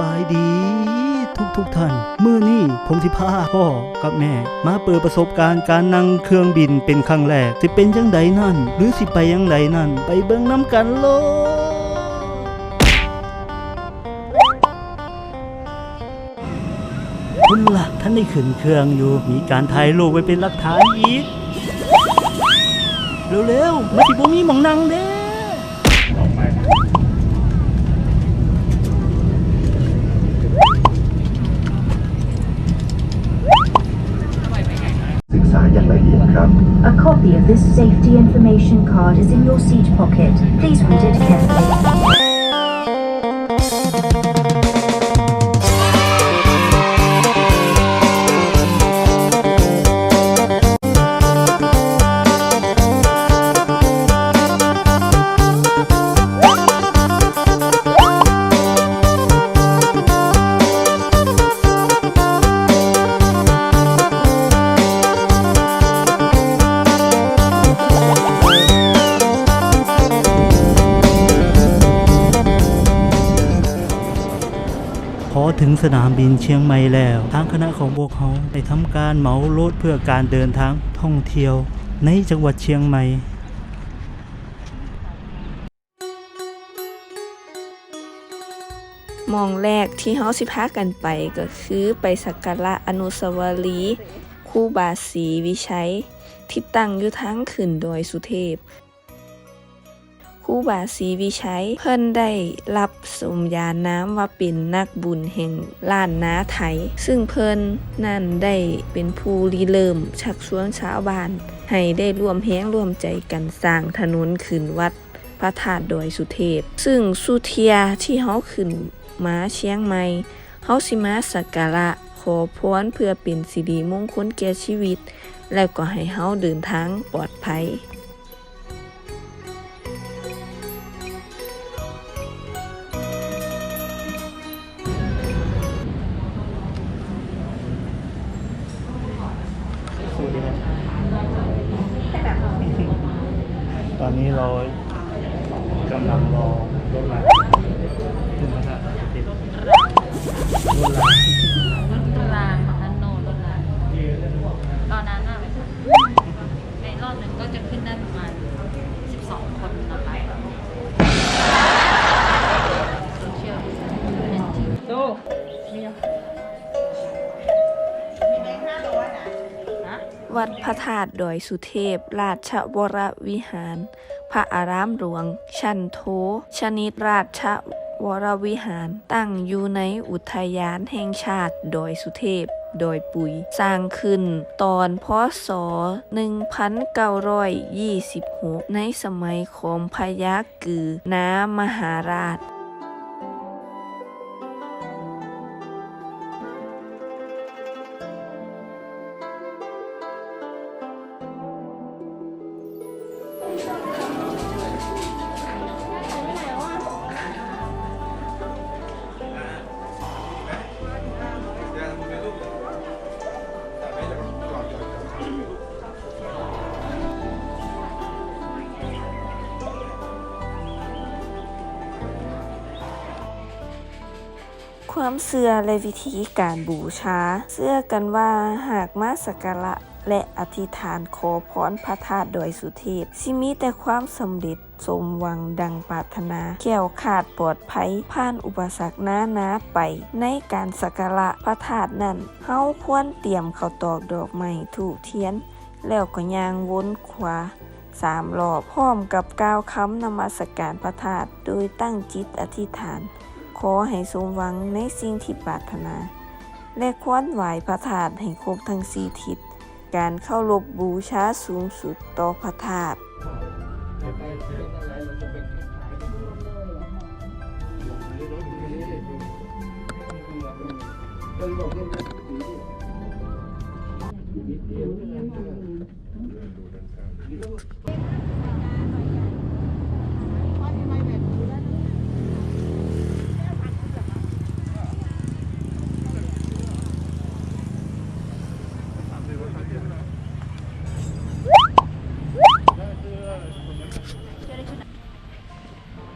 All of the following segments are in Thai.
บายดีทุกทุกท่าน มื้อนี้ผมสิพาพ่อกับแม่ มาเปิดประสบการณ์การนั่งเครื่องบินเป็นครั้งแรก สิเป็นจังใดนั่น หรือสิไปยังใดนั่น ไปเบิ่งน้ำกันโลคุณล่ะท่านได้ขึ้นเครื่องอยู่ มีการถ่ายรูปไว้เป็นหลักฐานอีก เร็วๆมาสิบ่มีหมองนั่งเด้ copy of this safety information card is in your seat pocket. Please read it carefully. อถึงสนามบินเชียงใหม่แล้ว ทางคณะของพวกเขาได้ทำการเหมารถเพื่อการเดินทางท่องเที่ยวในจังหวัดเชียงใหม่มองแรกที่เฮาสิพากันไปก็คือไปสักการะอนุสาวรีย์ครูบาศรีวิชัย ที่ตั้งอยู่ทางขึ้นโดยสุเทพ ครูบาศรีวิชัย เพิ่นได้รับสมญานามว่าเป็นนักบุญแห่งล้านนาไทย ซึ่งเพิ่นนั่นได้เป็นผู้ริเริ่มชักชวนชาวบ้าน ให้ได้ร่วมแห้งร่วมใจกันสร้างถนนขึ้นวัดพระธาตุดอยสุเทพ ซึ่งสุเทียที่เฮาขึ้นมาเชียงใหม่เฮาสิมาสักการะขอพรเพื่อเป็นสิริมงคลแก่ชีวิต และก็ให้เฮาเดินทางปลอดภัย เรากำลังรอรถมาถึงพระธาตุดอยสุเทพรถรางรางนันโนรถรางตอนนั้นอะในรอบหนึ่งก็จะขึ้นได้ประมาณ12 คนนะคะโซเชียลเป็นจริงวัดพระธาตุดอยสุเทพ ราชวรวิหาร ระอารามหลวง ชันโท ชนิดราชวรวิหาร ตั้งอยู่ในอุทยานแห่งชาติดอยสุเทพโดยปุยสร้างขึ้นตอนพศ 1926 ในสมัยของพญากือน้ามหาราช ความเชื่อและวิธีการบูชาเชื่อกันว่าหากมาสักการะและอธิษฐานขอพรพระธาตุดอยสุเทพสิมีแต่ความสำเร็จสมหวังดังปรารถนาแก้วขาดปลอดภัยผ่านอุปสรรคหน้านาไป ในการสักการะพระธาตุนั้นเฮาควรเตรียมข้าวตอกดอกไม้ธูปเทียน แล้วก็ย่างวนขวาสามรอบพร้อมกับกล่าวคำนมัสการพระธาตุโดยตั้งจิตอธิษฐาน ขอให้สมหวังในสิ่งที่ปรารถนา และควนไหวพระธาตุให้ครบทั้งสี่ทิศ การเข้ารบบูชาสูงสุดต่อพระธาตุ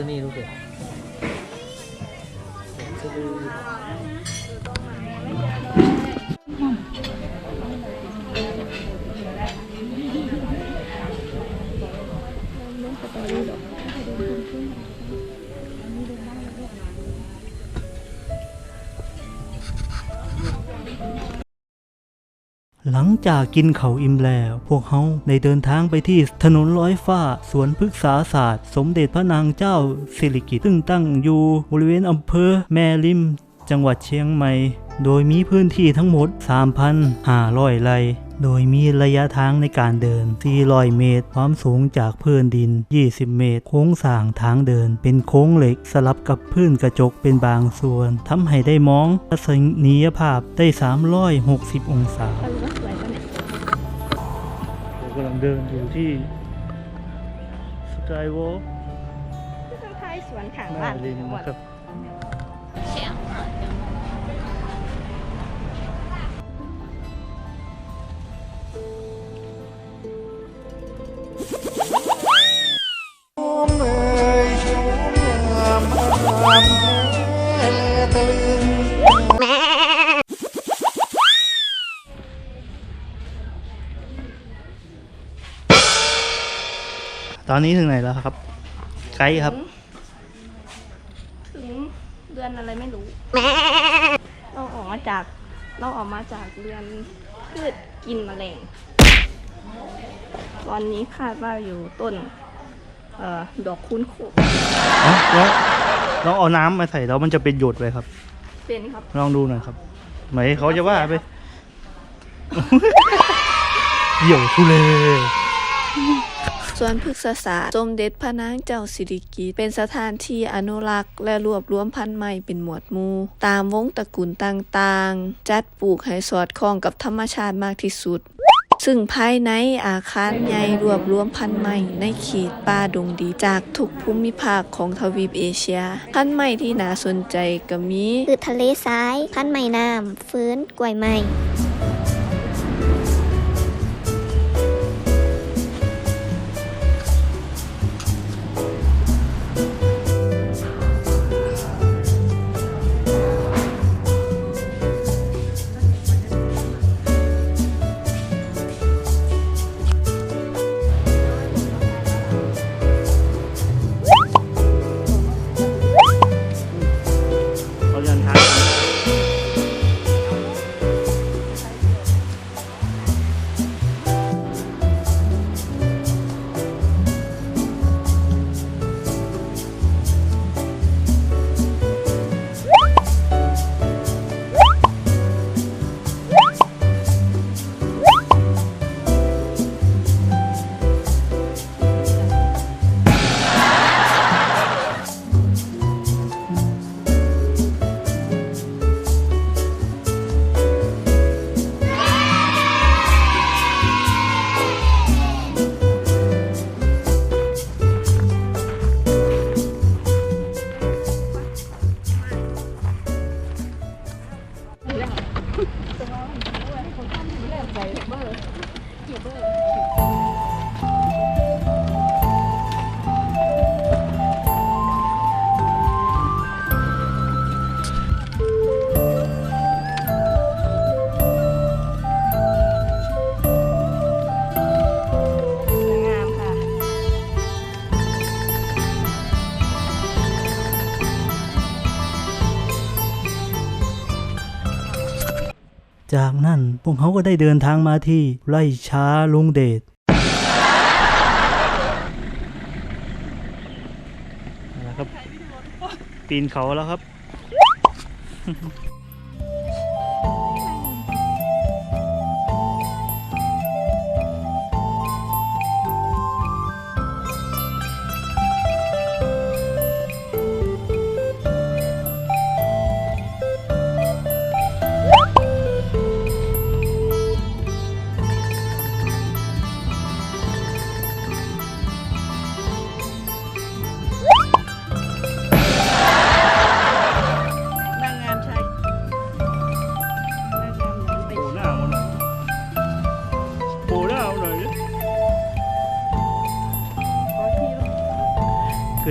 ตัวนี้รู้สึก หลังจากกินเขาอิ่มแล้ว พวกเขาได้เดินทางไปที่ถนนร้อยฟ้า สวนพฤกษาศาสตร์ สมเด็จพระนางเจ้าสิริกิติ์ซึ่งตั้งอยู่บริเวณอำเภอแม่ริม จังหวัดเชียงใหม่ โดยมีพื้นที่ทั้งหมด 3,500 ไร่ โดยมีระยะทางในการเดิน 400 เมตร ความสูงจากพื้นดิน 20 เมตร โค้งสร้างทางเดิน เป็นโค้งเหล็กสลับกับพื้นกระจกเป็นบางส่วนทำให้ได้มองทัศนียภาพได้ 360 องศา เรากำลังเดินอยู่ที่สกายวอล์กทางท้ายสวนขางหน้าบ้านลินนะครับ อนนี้ถึงไหนแล้วครับ ไกด์ครับ ถึงเดือนอะไรไม่รู้ เราออกมาจาก เราออกมาจากเดือนพืชกินแมลง ตอนนี้คาดว่าอยู่ต้น เอ่อ ดอกคุ้นโขกอ๋อแล้วลองเอาน้ำมาใส่แล้วมันจะเป็นหยดเลยครับ เป็นครับ ลองดูหน่อยครับไหนเขาจะว่าไปเหี่ยวทุเล สวนพฤกษศาสตร์สมเด็จพระนางเจ้าสิริกิติ์เป็นสถานที่อนุรักษ์และรวบรวมพันธุ์ใหม่เป็นหมวดหมู่ ตามวงตระกูลต่างๆ จัดปลูกให้สอดคล้องกับธรรมชาติมากที่สุดซึ่งภายในอาคารใหญ่รวบรวมพันธุ์ใหม่ในเขตป่าดงดีจากทุกภูมิภาคของทวีปเอเชีย พันธุ์ใหม่ที่น่าสนใจก็มี คือทะเลทราย พันธุ์ไม้น้ำฟื้นกล้วยไม้ ส จากนั้นพวกเขาก็ได้เดินทางมาที่ไร่ช้าลุงเดชนะครับ ปีนเขาแล้วครับ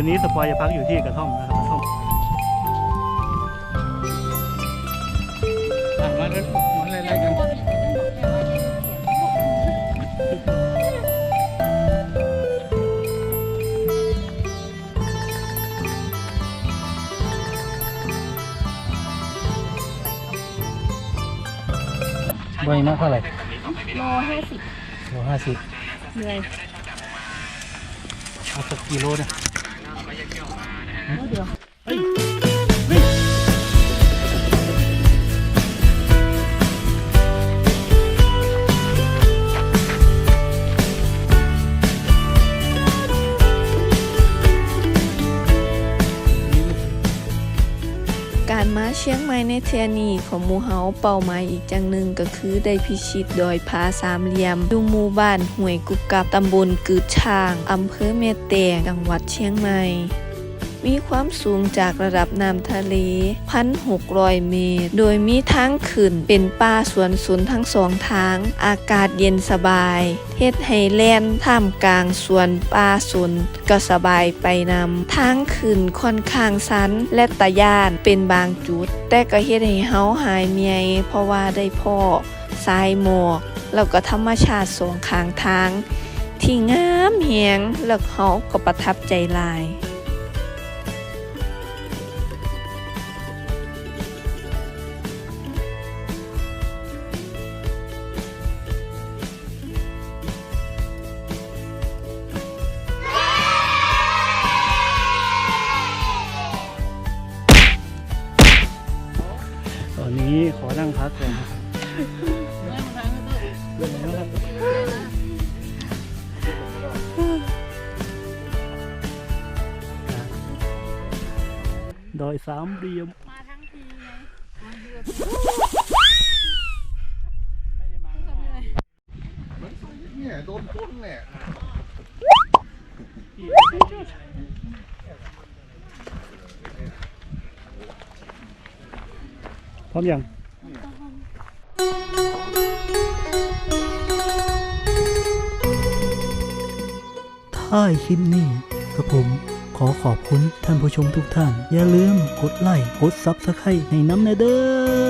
คืนนี้สปอยจะพักอยู่ที่กระท่อมนะครับกระท่อมอะมาเล่นมาเล่นอะไรกันใบมากเท่าไหร่โลห้าสิบโลห้าสิบเหนื่อยเอาสักกิโลเนี่ย เดี๋ยวการมาเชียงใหม่ในเทือนี้ของหมู่เฮาเป้าหมายอีกจังหนึ่งก็คือได้พิชิตดอยผาสามเหลี่ยมอยู่หมู่บ้านห้วยกุกกับตำบลกืดช่างอำเภอแม่แตงจังหวัดเชียงใหม่ มีความสูงจากระดับน้ำทะเล 1,600 เมตร โดยมีทางขึ้นเป็นป่าสวนสนทั้งสองทาง อากาศเย็นสบายเฮ็ดให้แล่นท่ามกลางสวนป่าสนก็สบายไปนำทางขึ้นค่อนข้างสันและตะยานเป็นบางจุด แต่ก็เฮ็ดให้เฮาหายเมียเพราะว่าได้พ่อสายหมอกแล้วก็ธรรมชาติสองข้างทาง ที่งามแหงแล้วเฮาก็ประทับใจหลาย อยสามเหลี่ยม มาทั้งทีไงเนี่ยโดนพ่นเนี่ยพร้อมยังท้ายคลิปนี้กับผม ขอขอบคุณท่านผู้ชมทุกท่าน อย่าลืมกดไลค์กดซับสไครต์ให้น้ำแนเด้อ